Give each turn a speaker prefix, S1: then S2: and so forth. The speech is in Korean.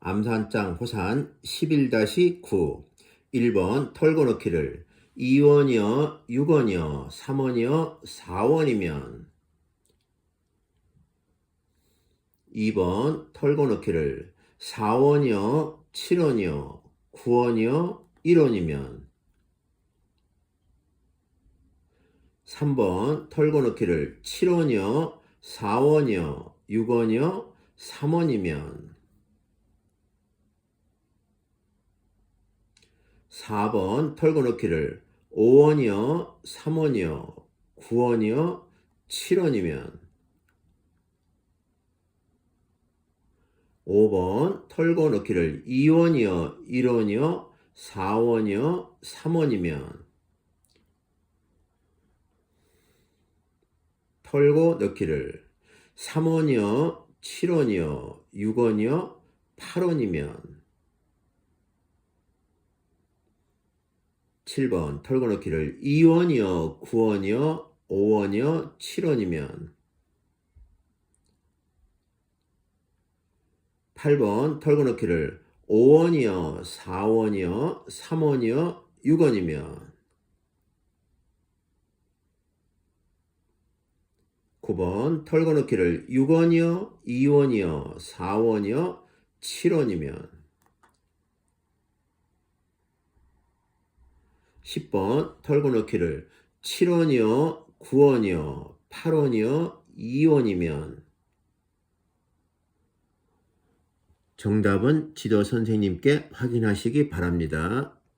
S1: 암산장 호산 11-9 1번 털고 넣기를 2원이요, 6원이요, 3원이요, 4원이면 2번 털고 넣기를 4원이요, 7원이요, 9원이요, 1원이면 3번 털고 넣기를 7원이요, 4원이요, 6원이요, 3원이면 4번 털고 넣기를 5원이요, 3원이요, 9원이요, 7원이면 5번 털고 넣기를 2원이요, 1원이요, 4원이요, 3원이면 털고 넣기를 3원이요, 7원이요, 6원이요, 8원이면 7번 털고 넣기를 2원이요, 9원이요, 5원이요, 7원이면 8번 털고 넣기를 5원이요, 4원이요, 3원이요, 6원이면 9번 털고 넣기를 6원이요, 2원이요, 4원이요, 7원이면 10번 털고 넣기를 7원이요, 9원이요, 8원이요, 2원이면 정답은 지도 선생님께 확인하시기 바랍니다.